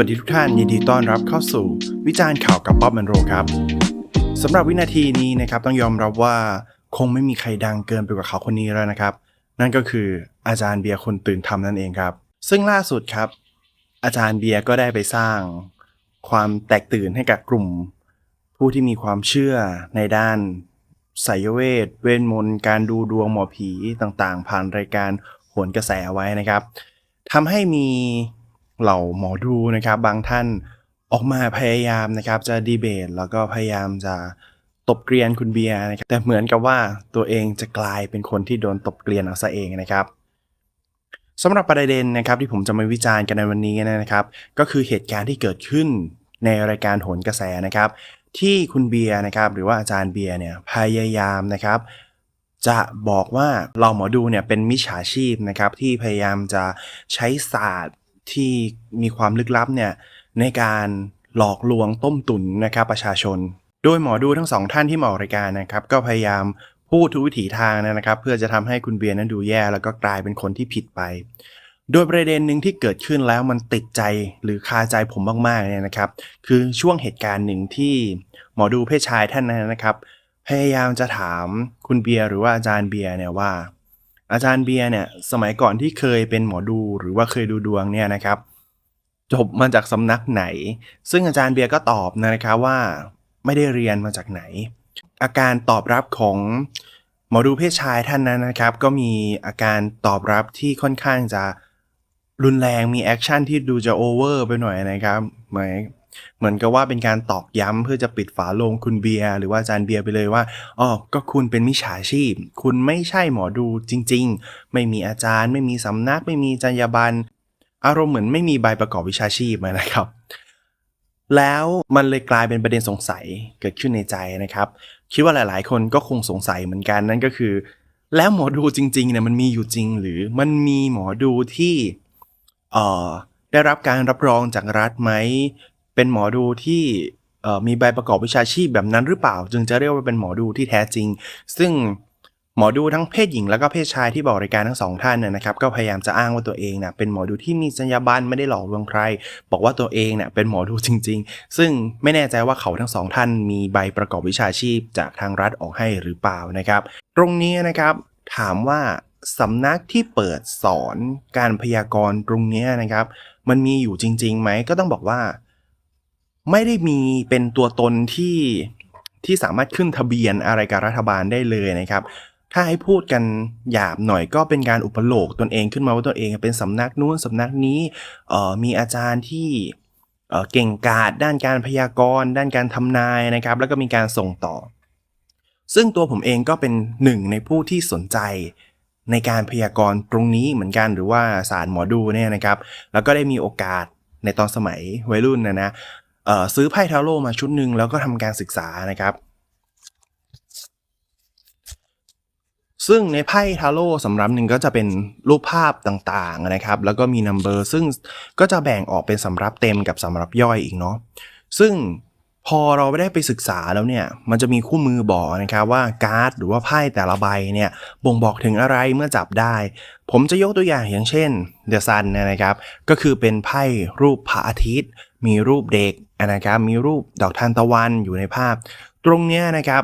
วัสดีทุกท่านยินดีต้อนรับเข้าสู่ วิจารณ์ข่าวกับป๊อบมันโรครับสำหรับวินาทีนี้นะครับต้องยอมรับว่าคงไม่มีใครดังเกินไปกว่าเขาคนนี้แล้วนะครับ นั่นก็คืออาจารย์เบียร์คนตื่นทำนั่นเองครับ ซึ่งล่าสุดครับ อาจารย์เบียร์ก็ได้ไปสร้าง ความแตกตื่นให้กับกลุ่ม ผู้ที่มีความเชื่อในด้านไสยเวทเวทมนต์การดูดวงหมอผีต่างๆ ผ่านรายการโหนกระแสไว้นะครับทำให้มี เหล่าหมอดูนะครับบางท่านออกมาพยายามนะครับจะดีเบต แล้วก็พยายามจะตบเกลียนคุณเบียร์นะครับแต่เหมือนกับว่าตัวเองจะกลายเป็นคนที่โดนตบเกลียนเอาซะเองนะครับสำหรับประเด็นนะครับที่ผมจะมาวิจารณ์กันในวันนี้นะครับ ก็คือเหตุการณ์ที่เกิดขึ้นในรายการโหนกระแสนะครับ ที่คุณเบียร์นะครับหรือว่าอาจารย์เบียร์เนี่ยพยายามนะครับ จะบอกว่าเราหมอดูเนี่ยเป็นมิจฉาชีพนะครับที่พยายามจะใช้ศาสตร์ ที่มีความลึกลับเนี่ยในการหลอกลวงต้มตุ๋นนะครับประชาชน โดยหมอดูทั้งสองท่านที่มาออกรายการนะครับ ก็พยายามพูดทุกวิถีทางนะครับ เพื่อจะทำให้คุณเบียร์นั้นดูแย่แล้วก็กลายเป็นคนที่ผิดไป โดยประเด็นหนึ่งที่เกิดขึ้นแล้วมันติดใจหรือคาใจผมมากๆเนี่ยนะครับ คือช่วงเหตุการณ์หนึ่งที่หมอดูเพศชายท่านนั้นนะครับ พยายามจะถามคุณเบียร์หรือว่าอาจารย์เบียร์เนี่ยว่า อาจารย์เบียร์เนี่ยสมัยก่อนที่เคยเป็นหมอดูหรือว่าเคยดูดวงเนี่ยนะครับจบมาจากสำนักไหน ซึ่งอาจารย์เบียร์ก็ตอบนะครับว่าไม่ได้เรียนมาจากไหน อาการตอบรับของหมอดูเพศชายท่านนั้นนะครับ ก็มีอาการตอบรับที่ค่อนข้างจะรุนแรงมีแอคชั่นที่ดูจะโอเวอร์ไปหน่อยนะครับเหมือน เหมือนกับว่าเป็นการตอกย้ำเพื่อจะปิดฝาโลงคุณเบียร์หรือว่าอาจารย์เบียร์ไปเลยว่าอ๋อก็คุณเป็นมิจฉาชีพ คุณไม่ใช่หมอดูจริง ๆ ไม่มีอาจารย์ ไม่มีสำนัก ไม่มีจรรยาบรรณอารมณ์เหมือนไม่มีใบประกอบวิชาชีพนะครับ แล้วมันเลยกลายเป็นประเด็นสงสัยเกิดขึ้นในใจนะครับ คิดว่าหลาย ๆ คนก็คงสงสัยเหมือนกันนั่นก็คือ แล้วหมอดูจริงๆเนี่ยมันมีอยู่จริง หรือมันมีหมอดูที่เอ่อได้รับการรับรองจากรัฐไหม เป็นหมอดูที่มีใบประกอบวิชาชีพแบบนั้นหรือเปล่า จึงจะเรียกว่าเป็นหมอดูที่แท้จริง ซึ่งหมอดูทั้งเพศหญิงแล้วก็เพศชายที่บอกรายการทั้งสองท่านน่ยนะครับก็พยายามจะอ้างว่าตัวเองเนี่ยเป็นหมอดูที่มีจรรยาบรรณไม่ได้หลอกลวงใคร บอกว่าตัวเองเนี่ยเป็นหมอดูจริง ๆ ซึ่งไม่แน่ใจว่าเขาทั้งสองท่านมีใบประกอบวิชาชีพจากทางรัฐออกให้หรือเปล่านะครับ ตรงนี้นะครับถามว่าสำนักที่เปิดสอนการพยากรณ์ตรงนี้นะครับ มันมีอยู่จริงๆไหมก็ต้องบอกว่า ไม่ได้มีเป็นตัวตนที่ที่สามารถขึ้นทะเบียนอะไรกับรัฐบาลได้เลยนะครับ ถ้าให้พูดกันหยาบหน่อยก็เป็นการอุปโลกตนเองขึ้นมาว่าตัวเองเป็นสำนักนู้นสำนักนี้เอ่อมีอาจารย์ที่เอ่อเก่งกาจด้านการพยากรณ์ ด้านการทำนายนะครับ แล้วก็มีการส่งต่อ ซึ่งตัวผมเองก็เป็นหนึ่งในผู้ที่สนใจในการพยากรณ์ตรงนี้เหมือนกันหรือว่าศาสตร์หมอดูเนี่ยนะครับ แล้วก็ได้มีโอกาสในตอนสมัยวัยรุ่นนะนะ ซื้อไพ่ทาโร่มาชุดหนึ่งแล้วก็ทำการศึกษานะครับ ซึ่งในไพ่ทาโร่สำรับหนึ่งก็จะเป็นรูปภาพต่างๆนะครับ แล้วก็มีนัมเบอร์ซึ่งก็จะแบ่งออกเป็นสำรับเต็มกับสำรับย่อยอีกเนาะซึ่งพอเราไได้ไปศึกษาแล้วเนี่ย มันจะมีคู่มือบอกนะครับว่าการ์ดหรือว่าไพ่แต่ละใบเนี่ยบ่งบอกถึงอะไรเมื่อจับได้ ผมจะยกตัวอย่างอย่างเช่นเดอะซันนะครับ ก็คือเป็นไพ่รูปพระอาทิตย์ มีรูปเด็ก นะครับมีรูปดอกทานตะวันอยู่ในภาพ ตรงเนี้ยนะครับ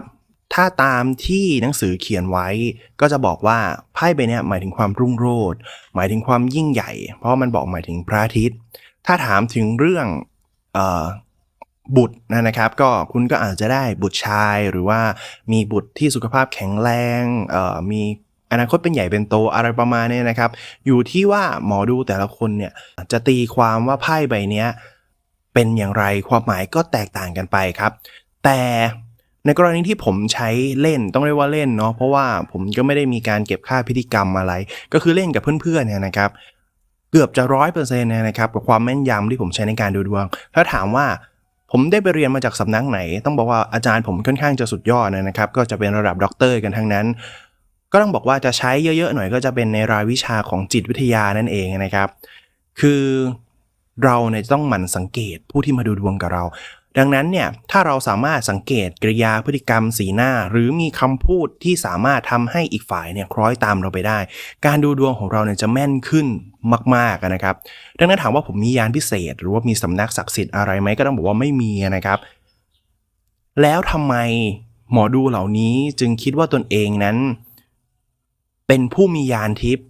ถ้าตามที่หนังสือเขียนไว้ ก็จะบอกว่าไพ่ใบนี้หมายถึงความรุ่งโรจน์หมายถึงความยิ่งใหญ่ เพราะมันบอกหมายถึงพระอาทิตย์ ถ้าถามถึงเรื่องออบุตรนะครับ ก็คุณก็อาจจะได้บุตรชายหรือว่ามีบุตรที่สุขภาพแข็งแรงมีอนาคตเป็นใหญ่เป็นโตอะไรประมาณนี้นะครับ อยู่ที่ว่าหมอดูแต่ละคนเนี่ยจะตีความว่าไพ่ใบนี้ เป็นอย่างไรความหมายก็แตกต่างกันไปครับ แต่ในกรณีที่ผมใช้เล่นต้องเรียกว่าเล่นเนาะเพราะว่าผมก็ไม่ได้มีการเก็บค่าพิธีกรรมอะไร ก็คือเล่นกับเพื่อนๆเนี่ยนะครับ เกือบจะร้อยเปอร์เซ็นต์นะครับกับความแม่นยำที่ผมใช้ในการดูดวง ถ้าถามว่าผมได้ไปเรียนมาจากสำนักไหน ต้องบอกว่าอาจารย์ผมค่อนข้างจะสุดยอดนะครับ ก็จะเป็นระดับด็อกเตอร์กันทั้งนั้น ก็ต้องบอกว่าจะใช้เยอะๆหน่อยก็จะเป็นในรายวิชาของจิตวิทยานั่นเองนะครับ คือ เราเนี่ยต้องหมั่นสังเกตผู้ที่มาดูดวงกับเรา ดังนั้นเนี่ยถ้าเราสามารถสังเกตกริยาพฤติกรรมสีหน้า หรือมีคำพูดที่สามารถทำให้อีกฝ่ายเนี่ยคล้อยตามเราไปได้ การดูดวงของเราเนี่ยจะแม่นขึ้นมากๆนะครับ ดังนั้นถามว่าผมมียานพิเศษ หรือว่ามีสำนักศักดิ์สิทธิ์อะไรไหมก็ต้องบอกว่าไม่มีนะครับ แล้วทำไมหมอดูเหล่านี้จึงคิดว่าตนเองนั้น เป็นผู้มียานทิพย์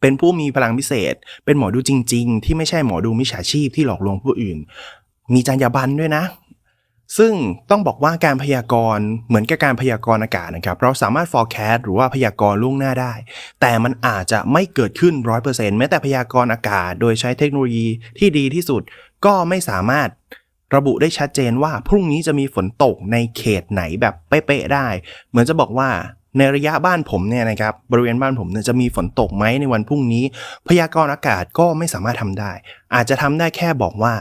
เป็นผู้มีพลังพิเศษ เป็นหมอดูจริง ๆ ที่ไม่ใช่หมอดูมิจฉาชีพที่หลอกลวงผู้อื่น มีจรรยาบรรณด้วยนะ ซึ่งต้องบอกว่าการพยากรณ์เหมือนกับการพยากรณ์อากาศนะครับ เราสามารถ forecast หรือว่าพยากรณ์ล่วงหน้าได้ แต่มันอาจจะไม่เกิดขึ้น 100%แม้แต่พยากรณ์อากาศ โดยใช้เทคโนโลยีที่ดีที่สุด ก็ไม่สามารถระบุได้ชัดเจนว่าพรุ่งนี้จะมีฝนตกในเขตไหนแบบเป๊ะๆได้ เหมือนจะบอกว่า ในระยะบ้านผมเนี่ยนะครับบริเวณบ้านผมเนี่ยจะมีฝนตกไหมในวันพรุ่งนี้ พยากรณ์อากาศก็ไม่สามารถทำได้ อาจจะทำได้แค่บอกว่า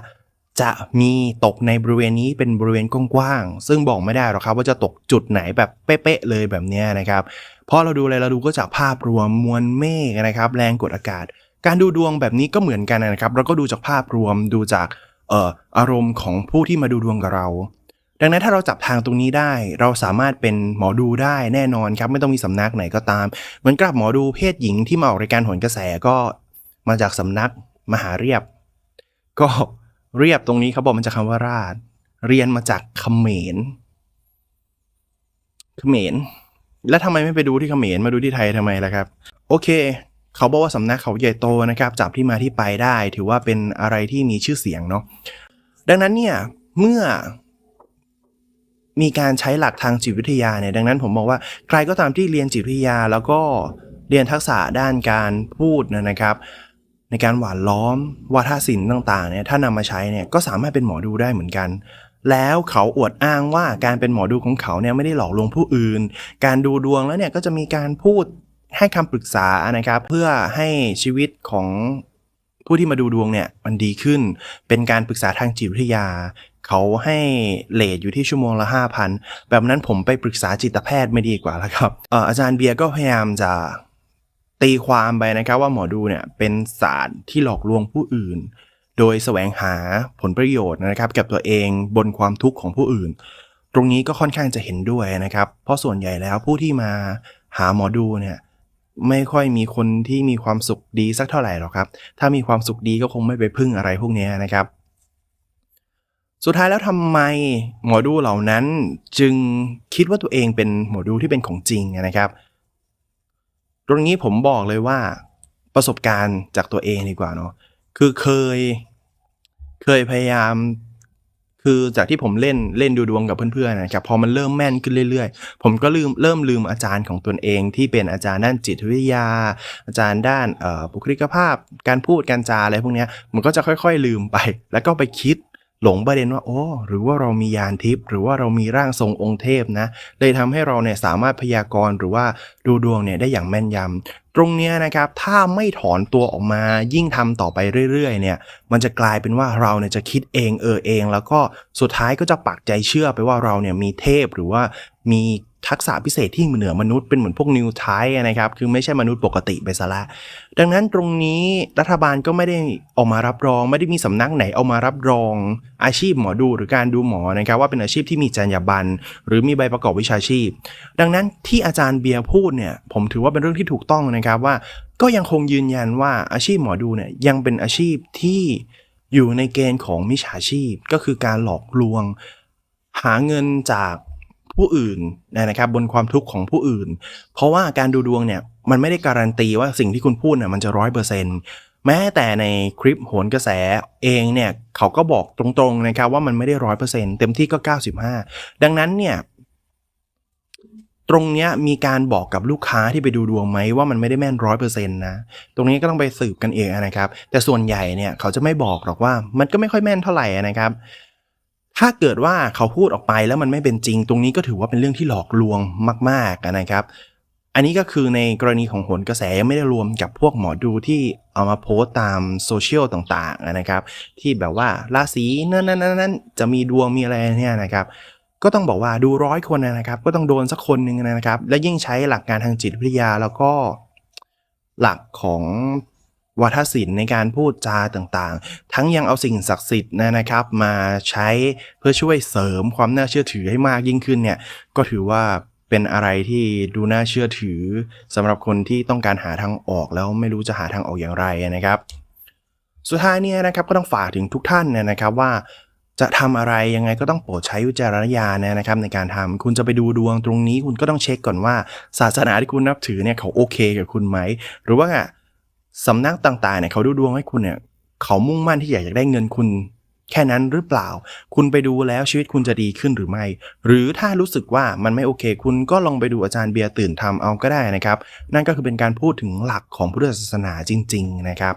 จะมีตกในบริเวณนี้เป็นบริเวณกว้างๆซึ่งบอกไม่ได้หรอกครับ ว่าจะตกจุดไหนแบบเป๊ะๆเลยแบบนี้นะครับพราะเราดูอะไรเราดูก็จากภาพรวมมวลเมฆนะครับ แรงกดอากาศ การดูดวงแบบนี้ก็เหมือนกันนะครับ เราก็ดูจากภาพรวมดูจากอออารมณ์ของผู้ที่มาดูดวงกับเรา ดังนั้นถ้าเราจับทางตรงนี้ได้ เราสามารถเป็นหมอดูได้แน่นอนครับ ไม่ต้องมีสำนักไหนก็ตาม เหมือนกับหมอดูเพศหญิงที่มาออกรายการหนกระแสก็มาจากสำนักมหาเรียบ ก็เรียบตรงนี้เขาบอกมันจากคำว่าราช เรียนมาจากเขมรเขมรแล้วทำไมไม่ไปดูที่เขมรมาดูที่ไทยทำไมล่ะครับ โอเค เขาบอกว่าสำนักเขาใหญ่โตนะครับจับที่มาที่ไปได้ ถือว่าเป็นอะไรที่มีชื่อเสียงเนาะดังนั้นเนี่ยเมื่อ มีการใช้หลักทางจิตวิทยาเนี่ยดังนั้นผมบอกว่าใครก็ตามที่เรียนจิตวิทยาแล้วก็เรียนทักษะด้านการพูดนะครับ ในการหวานล้อมวาทศิลป์ต่างๆเนี่ยถ้านำมาใช้เนี่ยก็สามารถเป็นหมอดูได้เหมือนกัน แล้วเขาอวดอ้างว่าการเป็นหมอดูของเขาเนี่ยไม่ได้หลอกลวงผู้อื่น การดูดวงแล้วเนี่ยก็จะมีการพูดให้คำปรึกษานะครับ เพื่อให้ชีวิตของ ผู้ที่มาดูดวงเนี่ยมันดีขึ้น เป็นการปรึกษาทางจิตวิทยา เขาให้เลทอยู่ที่ชั่วโมงละ 5,000 แบบนั้นผมไปปรึกษาจิตแพทย์ไม่ดีกว่าแล้วครับเอ่ออาจารย์เบียร์ก็พยายามจะตีความไปนะครับว่าหมอดูเนี่ยเป็นศาสตร์ที่หลอกลวงผู้อื่น โดยแสวงหาผลประโยชน์นะครับ กับตัวเองบนความทุกข์ของผู้อื่น ตรงนี้ก็ค่อนข้างจะเห็นด้วยนะครับ เพราะส่วนใหญ่แล้วผู้ที่มาหาหมอดูเนี่ย ไม่ค่อยมีคนที่มีความสุขดีสักเท่าไหร่หรอกครับ ถ้ามีความสุขดีก็คงไม่ไปพึ่งอะไรพวกนี้นะครับ สุดท้ายแล้วทำไมหมอดูเหล่านั้นจึงคิดว่าตัวเองเป็นหมอดูที่เป็นของจริงนะครับ ตรงนี้ผมบอกเลยว่าประสบการณ์จากตัวเองดีกว่าเนาะคือเคยเคยพยายาม คือจากที่ผมเล่นเล่นดูดวงกับเพื่อนๆนะครับพอมันเริ่มแม่นขึ้นเรื่อยๆ ผมก็ลืมเริ่มลืมอาจารย์ของตนเองที่เป็นอาจารย์ด้านจิตวิทยา อาจารย์ด้านบุคลิกภาพ การพูดการจาอะไรพวกนี้มันก็จะค่อยๆลืมไป แล้วก็ไปคิด หลงประเด็นว่าโอ้หรือว่าเรามียานทิพย์หรือว่าเรามีร่างทรงองค์เทพนะเลยทำให้เราเนี่ยสามารถพยากรณ์หรือว่าดูดวงเนี่ยได้อย่างแม่นยำตรงเนี้ยนะครับถ้าไม่ถอนตัวออกมายิ่งทำต่อไปเรื่อยๆเนี่ยมันจะกลายเป็นว่าเราเนี่ยจะคิดเองเออเอง แล้วก็สุดท้ายก็จะปักใจเชื่อไปว่าเราเนี่ยมีเทพหรือว่ามี ทักษะพิเศษที่เหนือมนุษย์เป็นเหมือนพวกนิวไทนะครับ คือไม่ใช่มนุษย์ปกติไปซะละดังนั้นตรงนี้รัฐบาลก็ไม่ได้ออกมารับรอง ไม่ได้มีสำนักไหนเอามารับรอง อาชีพหมอดูหรือการดูหมอนะครับว่าเป็นอาชีพที่มีจรรยาบรรณหรือมีใบประกอบวิชาชีพ ดังนั้นที่อาจารย์เบียร์พูดเนี่ยผมถือว่าเป็นเรื่องที่ถูกต้องนะครับว่า ก็ยังคงยืนยันว่าอาชีพหมอดูเนี่ยยังเป็นอาชีพที่อยู่ในเกณฑ์ของมิจฉาชีพก็คือการหลอกลวง หาเงินจาก ผู้อื่นนะครับบนความทุกข์ของผู้อื่น เพราะว่าการดูดวงเนี่ยมันไม่ได้การันตีว่าสิ่งที่คุณพูดน่ะมันจะร้อยเปอร์เซ็นต์แม้แต่ในคลิปโหนกระแสเองเนี่ยเขาก็บอกตรงๆนะครับว่ามันไม่ได้ร้อยเปอร์เซ็นต์เต็มที่ก็95ดังนั้นเนี่ยตรงเนี้ยมีการบอกกับลูกค้าที่ไปดูดวงไหมว่ามันไม่ได้แม่นร้อยเปอร์เซ็นต์นะ ตรงนี้ก็ต้องไปสืบกันเองนะครับ แต่ส่วนใหญ่เนี่ยเขาจะไม่บอกหรอกว่ามันก็ไม่ค่อยแม่นเท่าไหร่นะครับ ถ้าเกิดว่าเขาพูดออกไปแล้วมันไม่เป็นจริง ตรงนี้ก็ถือว่าเป็นเรื่องที่หลอกลวงมากๆนะครับ อันนี้ก็คือในกรณีของโหนกระแสยังไม่ได้รวมกับพวกหมอดูที่เอามาโพสต์ตามโซเชียลต่างๆนะครับ ที่แบบว่าราศีนั้นนั้นนั้นจะมีดวงมีอะไรเนี่ยนะครับ ก็ต้องบอกว่าดูร้อยคนนะครับ ก็ต้องโดนสักคนหนึ่งนะครับ และยิ่งใช้หลักการทางจิตวิทยาแล้วก็หลักของ วาทศิลป์ในการพูดจาต่างๆ ทั้งยังเอาสิ่งศักดิ์สิทธิ์นะนะครับ มาใช้เพื่อช่วยเสริมความน่าเชื่อถือให้มากยิ่งขึ้นเนี่ยก็ถือว่าเป็นอะไรที่ดูน่าเชื่อถือสำหรับคนที่ต้องการหาทางออกแล้วไม่รู้จะหาทางออกอย่างไรนะครับ สุดท้ายเนี่ยนะครับก็ต้องฝากถึงทุกท่านเนยนะครับว่าจะทำอะไรยังไงก็ต้องโปรดใช้วิจารณญาณนะครับ ในการทำคุณจะไปดูดวงตรงนี้ คุณก็ต้องเช็คก่อนว่า ศาสนาที่คุณนับถือเนี่ยเขาโอเคกับคุณไหม หรือว่า สำนักต่างๆเนี่ยเขาดูดวงให้คุณเนี่ยเขามุ่งมั่นที่อยากจะได้เงินคุณ แค่นั้นหรือเปล่า คุณไปดูแล้วชีวิตคุณจะดีขึ้นหรือไม่ หรือถ้ารู้สึกว่ามันไม่โอเค คุณก็ลองไปดูอาจารย์เบียร์ตื่นทำเอาก็ได้นะครับ นั่นก็คือเป็นการพูดถึงหลักของพุทธศาสนาจริง ๆ นะครับ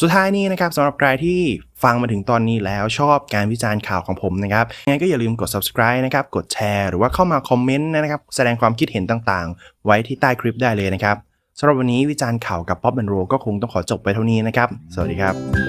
สุดท้ายนี้นะครับสำหรับใครที่ฟังมาถึงตอนนี้แล้วชอบการวิจารณ์ข่าวของผมนะครับยังไงก็อย่าลืมกด subscribe นะครับ กดแชร์ หรือว่าเข้ามาคอมเมนต์นะครับ แสดงความคิดเห็นต่างๆ ไว้ที่ใต้คลิปได้เลยนะครับ สำหรับวันนี้วิจารณ์ข่าวกับป๊อปแอนโรก็คงต้องขอจบไปเท่านี้นะครับ สวัสดีครับ